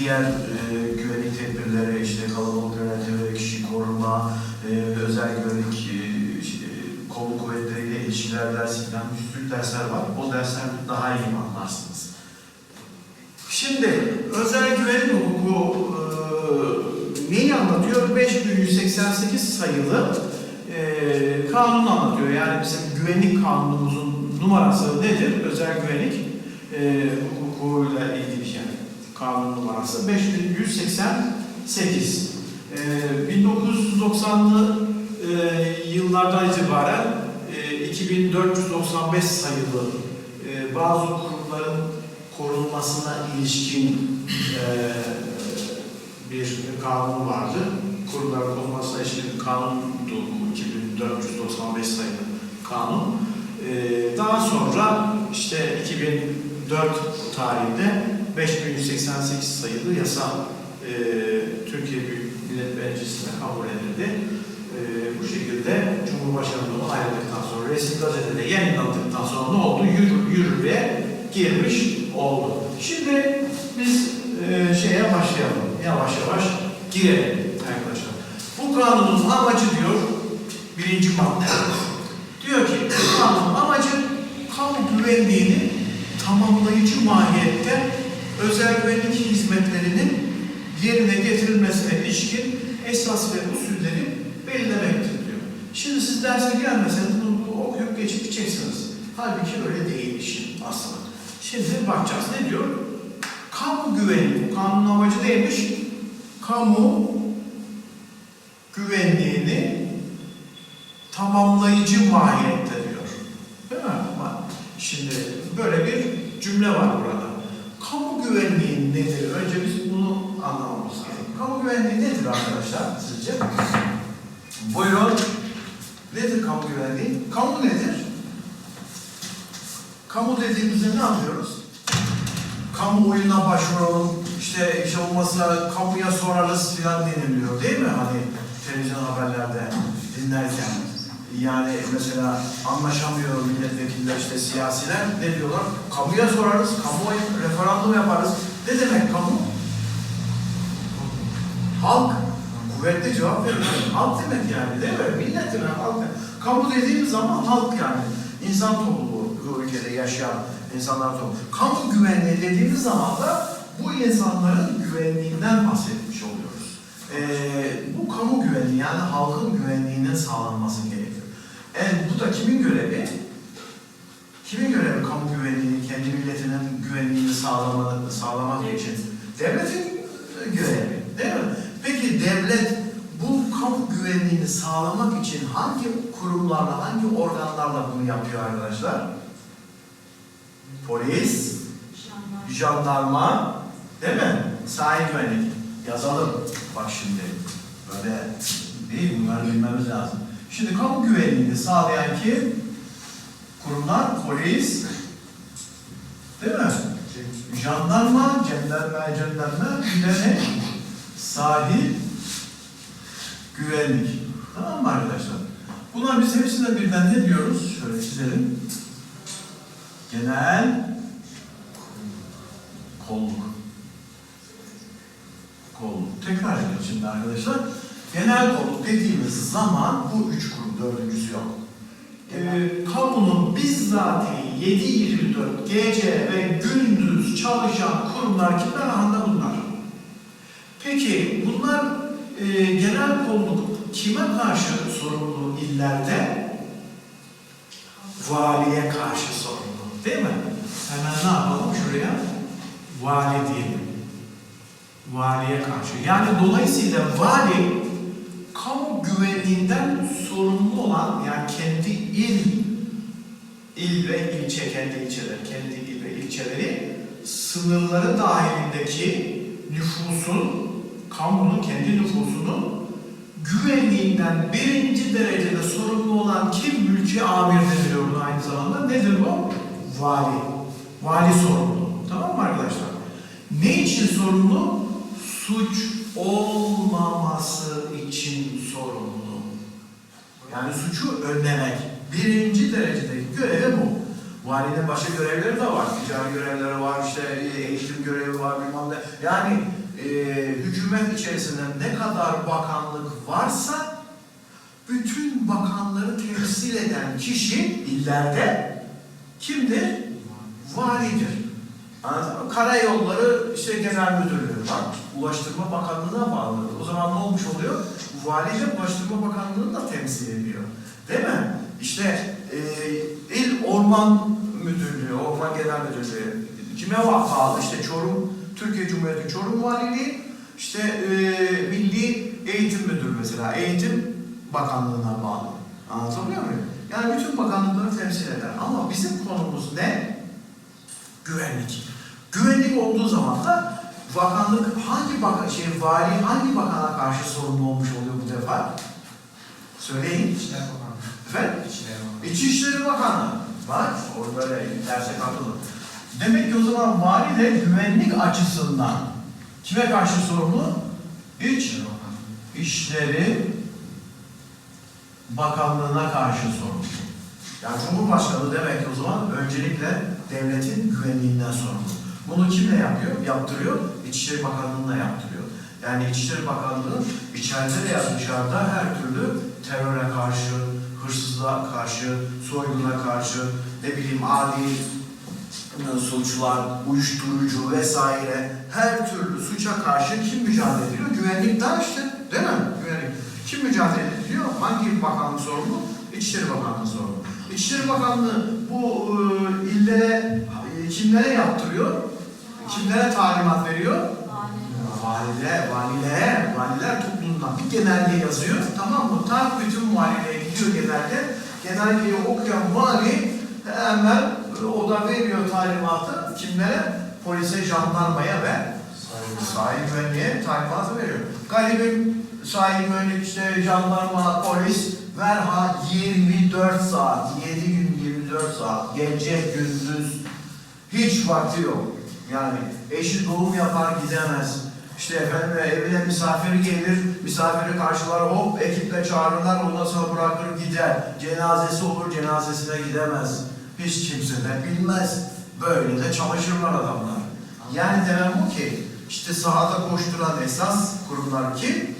diğer e, güvenlik tedbirleri, işte kalabalık yönetimi, kişi koruma, e, özel güvenlik, e, işte, kolu kuvvetleriyle ilişkiler dersinden bir sürü dersler var. O dersler daha iyi anlarsınız. Şimdi özel güvenlik hukuku e, neyi anlatıyor? 5188 sayılı e, kanun anlatıyor. Yani bizim güvenlik kanunumuzun numarası nedir? Özel güvenlik e, hukukuyla ilgili yani kanun numarası 5188. E, 1990'lı e, yıllardan itibaren e, 2495 sayılı e, bazı kurumların korunmasına ilişkin e, bir kanun vardı. Kurumların korunmasına ilişkin kanundu bu 2495 sayılı kanun. E, daha sonra işte 2004 tarihinde 5188 sayılı yasa e, Türkiye Büyük Millet Meclisi'ne kabul edildi. E, bu şekilde Cumhurbaşkanlığı ayrıldıktan sonra resmi gazetede yayınlandıktan sonra ne oldu? Yürü, yürürlüğe girmiş oldu. Şimdi biz e, şeye başlayalım. Yavaş yavaş girelim arkadaşlar. Bu kanunun amacı diyor birinci madde. Diyor ki bu kanunun amacı kamu güvenliğini tamamlayıcı mahiyette özel güvenlik hizmetlerinin yerine getirilmesine ilişkin esas ve usulleri belirlemektir diyor. Şimdi siz derse gelmeseniz bunu okuyup geçip gideceksiniz. Halbuki öyle değil işin aslında. Şimdi bakacağız. Ne diyor? Kamu güvenliği. Bu kanunun amacı neymiş? Kamu güvenliğini tamamlayıcı mahiyette diyor. Değil mi? Şimdi böyle bir cümle var burada. Kamu güvenliği nedir? Önce biz bunu anlamamız lazım. Kamu güvenliği nedir arkadaşlar sizce? Buyurun. Nedir kamu güvenliği? Kamu nedir? Kamu dediğimizde ne anlıyoruz? Kamuoyuna başvuralım, işte iş olmazsa kamuya sorarız filan deniliyor değil mi? Hani televizyon haberlerde dinlerken. Yani mesela anlaşamıyor milletvekiller işte siyasiler ne diyorlar? Kamuya sorarız, kamuoyu referandum yaparız. Ne demek kamu? Halk kuvvetli cevap verir. Halk demek yani değil mi? Millet demek, halk demek. Kamu dediğimiz zaman halk yani. İnsan topluluğu bu ülkede yaşayan insanlar topluluğu. Kamu güvenliği dediğimiz zaman da bu insanların güvenliğinden bahsetmiş oluyoruz. Ee, bu kamu güvenliği yani halkın güvenliğinin sağlanması gerekiyor. Kimin görevi? Kimin görevi kamu güvenliğini, kendi milletinin güvenliğini sağlamak, sağlamak için? Devletin görevi, değil mi? Peki devlet bu kamu güvenliğini sağlamak için hangi kurumlarla, hangi organlarla bunu yapıyor arkadaşlar? Polis, jandarma, değil mi? Sahil güvenlik. Yazalım. Bak şimdi. Böyle değil bunları bilmemiz lazım. Şimdi kamu güvenliğini sağlayan kim? Kurumlar, polis, değil mi? Jandarma, jandarma, jandarma, bir de güvenlik. Tamam mı arkadaşlar? Bunlar biz hepsine birden ne diyoruz? Şöyle çizelim. Genel kolluk. Kolluk. Tekrar edelim şimdi arkadaşlar. Genel kolluk dediğimiz zaman bu üç kurum, dördüncüsü yok. Ee, kamunun bizzatihi 7-24 gece ve gündüz çalışan kurumlar kimler? Anda bunlar. Peki bunlar e, genel kolluk kime karşı sorumlu illerde? Valiye karşı sorumlu. Değil mi? Hemen ne yapalım şuraya? Vali diyelim. Valiye karşı. Yani dolayısıyla vali kamu güvenliğinden sorumlu olan yani kendi il il ve ilçe, kendi ilçeler, kendi il ve ilçeleri sınırları dahilindeki nüfusun, kamunun kendi nüfusunun güvenliğinden birinci derecede sorumlu olan kim? Mülki amir deniliyor buna aynı zamanda. Nedir bu? Vali. Vali sorumlu. Tamam mı arkadaşlar? Ne için sorumlu? Suç olmaması için sorumlu. Yani suçu önlemek. Birinci derecedeki görevi bu. Valinin başka görevleri de var. Ticari görevleri var, işte e, eğitim görevi var, bilmem ne. Yani e, hükümet içerisinde ne kadar bakanlık varsa bütün bakanları temsil eden kişi illerde kimdir? Validir. Karayolları işte genel müdürlüğü var. Ulaştırma Bakanlığı'na bağlı. O zaman ne olmuş oluyor? Vali de Ulaştırma Bakanlığı'nı da temsil ediyor. Değil mi? İşte e, İl Orman Müdürlüğü, Orman Genel Müdürlüğü kime bağlı? İşte Çorum, Türkiye Cumhuriyeti Çorum Valiliği, işte e, Milli Eğitim Müdürü mesela, Eğitim Bakanlığı'na bağlı. Anlatabiliyor muyum? Yani bütün bakanlıkları temsil eder. Ama bizim konumuz ne? Güvenlik. Güvenlik olduğu zaman da bakanlık hangi bakan, şey, vali hangi bakana karşı sorumlu olmuş oluyor bu defa? Söyleyin. İçişler Bakanlığı. Efendim? İçişler Bakanlığı. İçişleri Bakanı. Bak orada böyle derse katılın. Demek ki o zaman vali de güvenlik açısından kime karşı sorumlu? İç Bakanlığı. İşleri Bakanlığı'na karşı sorumlu. Yani Cumhurbaşkanı demek ki o zaman öncelikle devletin güvenliğinden sorumlu. Bunu kimle yapıyor? Yaptırıyor. İçişleri Bakanlığı'na yaptırıyor. Yani İçişleri Bakanlığı içeride veya dışarıda her türlü teröre karşı, hırsızlığa karşı, soyguna karşı, ne bileyim adi suçlar, uyuşturucu vesaire her türlü suça karşı kim mücadele ediyor? Güvenlik daha işte değil mi? Güvenlik. Kim mücadele ediyor? Hangi bakanlık sorumlu? İçişleri Bakanlığı sorumlu. İçişleri Bakanlığı bu e, illere kimlere yaptırıyor? Kimlere talimat veriyor? Valilere, valilere, valiler topluluğundan bir genelge yazıyor. Tamam mı? Tam bütün valiliğe gidiyor genelge. Genelgeyi okuyan vali hemen o da veriyor talimatı kimlere? Polise, jandarmaya ve sahil güvenliğe talimatı veriyor. Galibim sahil güvenlik işte jandarma, polis verha 24 saat, 7 gün 24 saat, gece gündüz hiç vakti yok. Yani eşi doğum yapar gidemez. İşte efendim evine misafir gelir, misafiri karşılar hop ekiple çağırırlar ondan sonra bırakır gider. Cenazesi olur cenazesine gidemez. Hiç kimse de bilmez. Böyle de çalışırlar adamlar. Yani demem bu ki işte sahada koşturan esas kurumlar kim?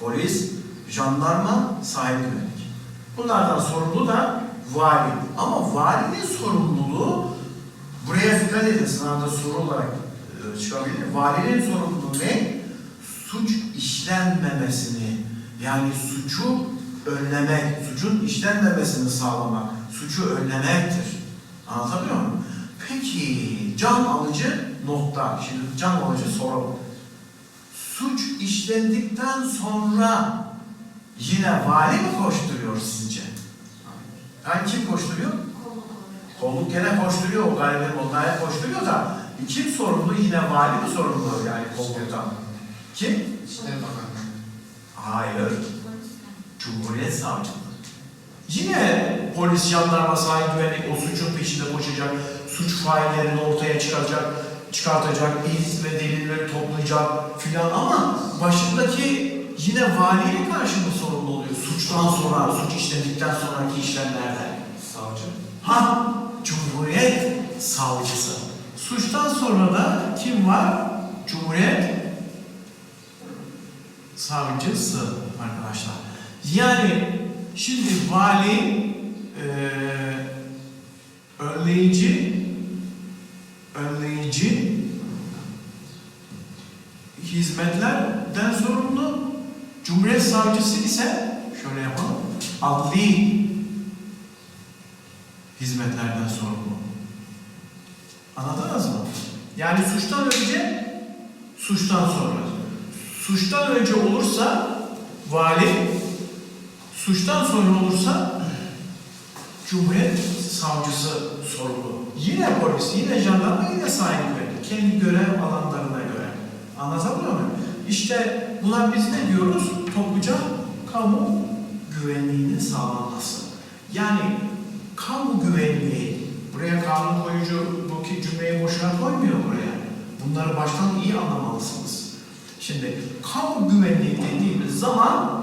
Polis, jandarma, sahil güvenlik. Bunlardan sorumlu da vali. Ama valinin sorumluluğu buraya dikkat edin sınavda soru olarak e, çıkabilir. Valinin sorumluluğu ne? Suç işlenmemesini yani suçu önlemek, suçun işlenmemesini sağlamak, suçu önlemektir. Anlatabiliyor muyum? Peki can alıcı nokta. Şimdi can alıcı soru. Suç işlendikten sonra yine vali mi koşturuyor sizce? Yani kim koşturuyor? Kolluk gene koşturuyor, o galiba onlara koşturuyor da kim sorumlu? Yine vali mi sorumlu yani kolluktan? Kim? İçişler Bakanlığı. Hayır. Cumhuriyet Savcılığı. Yine polis, jandarma, sahil güvenlik o suçun peşinde koşacak, suç faillerini ortaya çıkaracak, çıkartacak, iz ve delilleri toplayacak filan ama başındaki yine valiye karşı mı sorumlu oluyor? Suçtan sonra, suç işledikten sonraki işlemlerde. Savcı. Ha, Cumhuriyet Savcısı. Suçtan sonra da kim var? Cumhuriyet Savcısı arkadaşlar. Yani şimdi vali eee önleyici önleyici hizmetlerden sorumlu. Cumhuriyet Savcısı ise şöyle yapalım. Adli hizmetlerden sorumlu. Anladınız mı? Yani suçtan önce, suçtan sonra. Suçtan önce olursa vali, suçtan sonra olursa Cumhuriyet Savcısı sorumlu. Yine polis, yine jandarma, yine sahip güvenlik. Kendi görev alanlarına göre. Anlatabiliyor muyum? İşte buna biz ne diyoruz? Topluca kamu güvenliğinin sağlanması. Yani kamu güvenliği, buraya kanun koyucu bu ki cümleyi boşuna koymuyor buraya. Bunları baştan iyi anlamalısınız. Şimdi kamu güvenliği dediğimiz zaman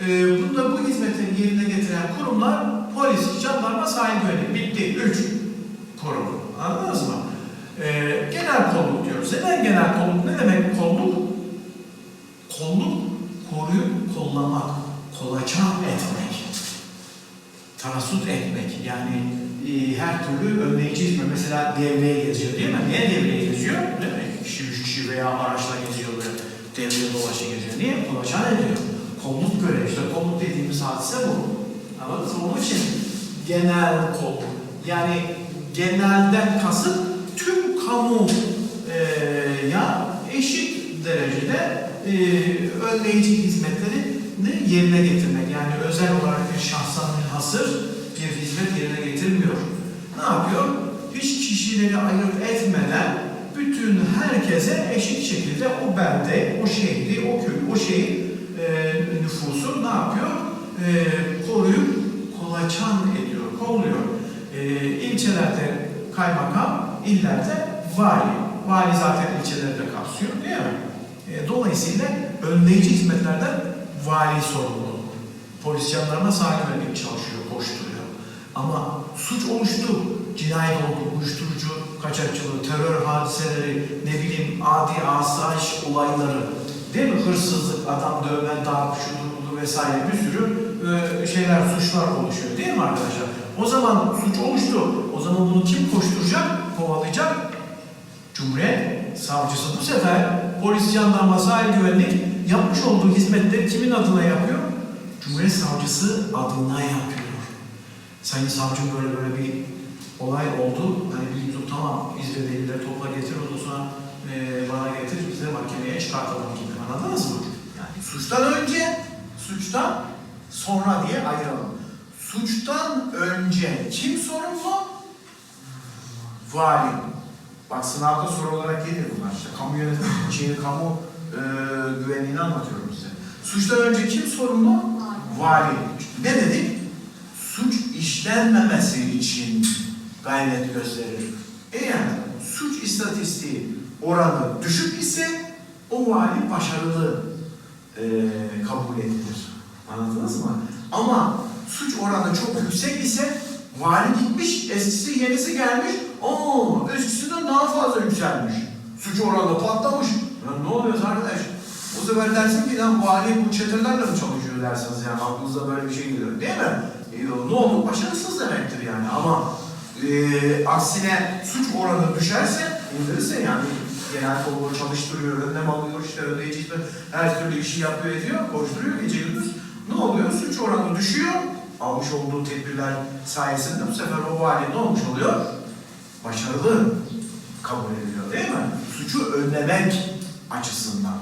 e, bunda bu hizmeti yerine getiren kurumlar polis, jandarma, sahil güvenlik. Bitti. Üç kurum. Anladınız mı? Ee, genel kolluk diyoruz. Neden genel kolluk? Ne demek kolluk? Kolluk, koruyup kollamak, kolaçan etmek, tarasut etmek. Yani e, her türlü önleyici hizmet. Mesela devreye geziyor değil mi? Niye devreye geziyor? Değil mi? İki kişi, üç kişi veya araçla geziyor böyle. Devreye dolaşa geziyor. Niye? Kolaçan ediyor. Kolluk görevi. İşte kolluk dediğimiz hadise bu. Mı? Onun için genel kolluk. Yani genelden kasıt tüm kamu e, ya eşit derecede e, önleyici hizmetleri yerine getirmek. Yani özel olarak bir şahsa münhasır bir hizmet yerine getirmiyor. Ne yapıyor? Hiç kişileri ayırt etmeden bütün herkese eşit şekilde o belde, o şehri, o köyü, o şeyi e, nüfusu ne yapıyor? E, koruyup kolaçan ediyor, kolluyor. E, ilçelerde kaymakam, illerde vali. Vali zaten ilçeleri de kapsıyor değil mi? E, dolayısıyla önleyici hizmetlerden vali sorumlu. Polis jandarma sahil güvenlik çalışıyor, koşturuyor. Ama suç oluştu, cinayet oldu, uyuşturucu, kaçakçılığı, terör hadiseleri, ne bileyim adi asayiş olayları, değil mi? Hırsızlık, adam dövme, darp, şudur vesaire bir sürü e, şeyler, suçlar oluşuyor değil mi arkadaşlar? O zaman suç oluştu. O zaman bunu kim koşturacak, kovalayacak? Cumhuriyet savcısı bu sefer polis, jandarma, sahil güvenlik yapmış olduğu hizmetleri kimin adına yapıyor? Cumhuriyet savcısı adına yapıyor. Sayın savcım böyle böyle bir olay oldu. Hani bunu tamam izlediğinde topla getir ondan sonra e, bana getir biz de mahkemeye çıkartalım gibi. Anladınız mı? Yani suçtan önce, suçtan sonra diye ayıralım. Suçtan önce kim sorumlu? Vali. Bak sınavda soru olarak gelir bunlar işte. Kamu yönetimi, kamu e, güvenliğini anlatıyorum size. Suçtan önce kim sorumlu? Vali. Ne dedik? Suç işlenmemesi için gayret gösterir. Eğer suç istatistiği oranı düşük ise o vali başarılı e, kabul edilir. Anladınız mı? Ama suç oranı çok yüksek ise vali gitmiş, eskisi yenisi gelmiş, o eskisinden daha fazla yükselmiş. Suç oranı patlamış. Lan ne oluyor arkadaş? Bu sefer dersin ki lan vali bu çetelerle mi çalışıyor dersiniz yani aklınıza böyle bir şey geliyor değil mi? E, ne oldu? Başarısız demektir yani ama e, aksine suç oranı düşerse, indirirse yani genel kolu çalıştırıyor, önlem alıyor, işte ödeyici hizmet, her türlü işi yapıyor ediyor, koşturuyor gece gündüz. Ne oluyor? Suç oranı düşüyor. Almış olduğu tedbirler sayesinde bu sefer o vali ne olmuş oluyor? Başarılı kabul ediliyor değil mi? Suçu önlemek açısından.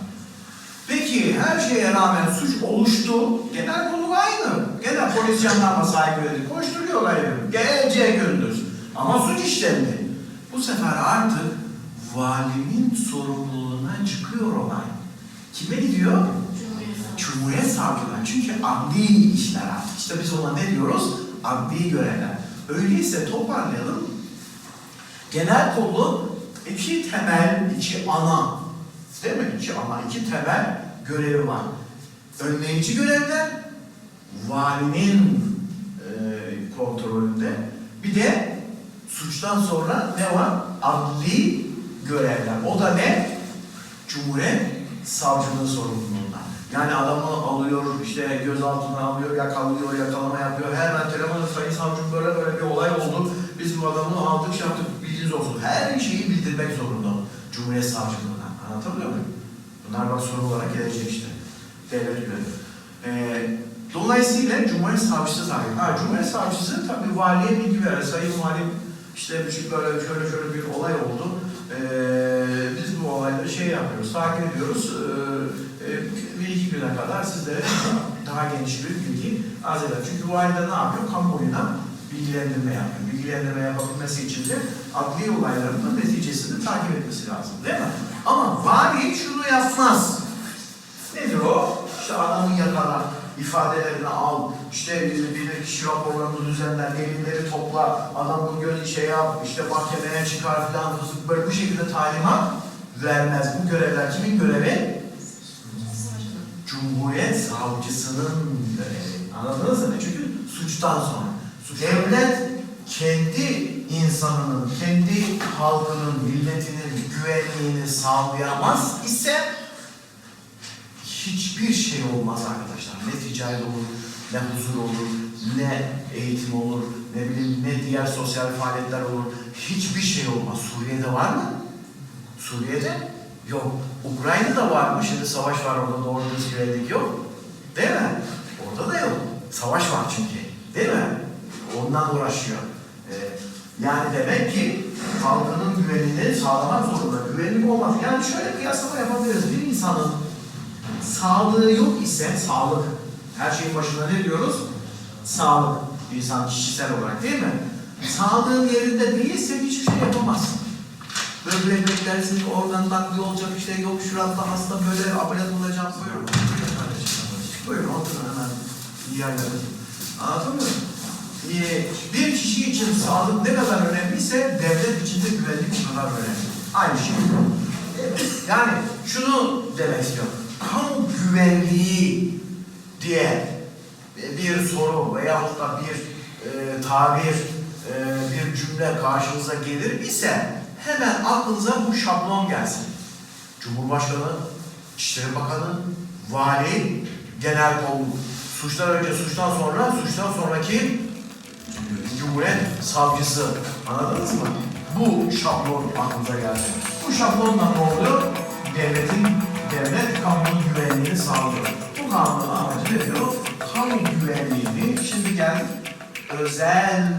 Peki her şeye rağmen suç oluştu. Genel konu aynı. Genel polis jandarma sahibi. Koşturuyorlar evi. Gece gündüz. Ama suç işlendi. Bu sefer artık valinin sorumluluğuna çıkıyor olay. Kime gidiyor? Cumhuriyet savcılar. Çünkü adli işler artık. İşte biz ona ne diyoruz? Adli görevler. Öyleyse toparlayalım. Genel kolu iki temel, iki ana, İki ana, iki temel görevi var. Önleyici görevler, valinin e, kontrolünde. Bir de suçtan sonra ne var? Adli görevler. O da ne? Cumhuriyet savcının sorumluluğunda. Yani adamı alıyor, işte gözaltına alıyor, yakalıyor, yakalama yapıyor. Hemen telefonu sayın savcım böyle böyle bir olay oldu. Biz bu adamı aldık, şey yaptık, bilginiz olsun. Her şeyi bildirmek zorunda Cumhuriyet savcılığına. Anlatabiliyor muyum? Bunlar bak soru olarak gelecek işte. Devlet görevi. Ee, dolayısıyla Cumhuriyet Savcısı tabii. Ha, Cumhuriyet Savcısı tabii valiye bilgi verir. Sayın Valim işte şey böyle şöyle şöyle bir olay oldu. Ee, biz bu olayları şey yapıyoruz, takip ediyoruz. Ee, e, bir iki güne kadar sizlere daha geniş bir bilgi arz eder. Çünkü vali de ne yapıyor? Kamuoyuna bilgilendirme yapıyor. Bilgilendirme yapabilmesi için de adli olayların da neticesini takip etmesi lazım. Değil mi? Ama vali şunu yapmaz. Nedir o? İşte adamı yakala, ifadelerini al, işte bir kişi raporlarını düzenler, delilleri topla, adamın gönlü şey yap, işte mahkemeye çıkar falan, böyle bu şekilde talimat vermez. Bu görevler kimin görevi? Cumhuriyet savcısının görevi. Anladınız suçtan sonra. Devlet kendi insanının, kendi halkının, milletinin güvenliğini sağlayamaz ise hiçbir şey olmaz arkadaşlar. Ne ticaret olur, ne huzur olur, ne eğitim olur, ne bileyim ne diğer sosyal faaliyetler olur. Hiçbir şey olmaz. Suriye'de var mı? Suriye'de yok. Ukrayna'da var mı? Şimdi savaş var orada doğru düz güvenlik yok. Değil mi? Orada da yok. Savaş var çünkü. Değil mi? Ondan uğraşıyor. Ee, yani demek ki halkının güvenliğini sağlamak zorunda. Güvenlik olmaz. Yani şöyle kıyaslama yapabiliriz. Bir insanın sağlığı yok ise sağlık. Her şeyin başında ne diyoruz? Sağlık. İnsan kişisel olarak değil mi? Sağlığın yerinde değilse hiçbir şey yapamazsın. Böbrek beklersin, organ nakli olacak işte yok şurada hasta böyle ameliyat olacak. Buyurun. Buyurun oturun hemen. İyi. Anladın mı? Ee, bir kişi için sağlık ne kadar önemliyse devlet için de güvenlik o kadar önemli. Aynı şey. Yani şunu demek istiyorum. Kamu güvenliği diye bir soru veyahut da bir e, tabir, e, bir cümle karşınıza gelir ise hemen aklınıza bu şablon gelsin. Cumhurbaşkanı, İçişleri Bakanı, Vali, Genelkurmay. Suçtan önce, suçtan sonra, suçtan sonraki Cumhuriyet Savcısı. Anladınız mı? Bu şablon aklınıza gelsin. Bu şablonla ne oluyor? Devletin, devlet kamunun güvenliğini sağlıyor. Bu kanunun amacı ne diyor? Kamu güvenliğini, şimdi geldik özel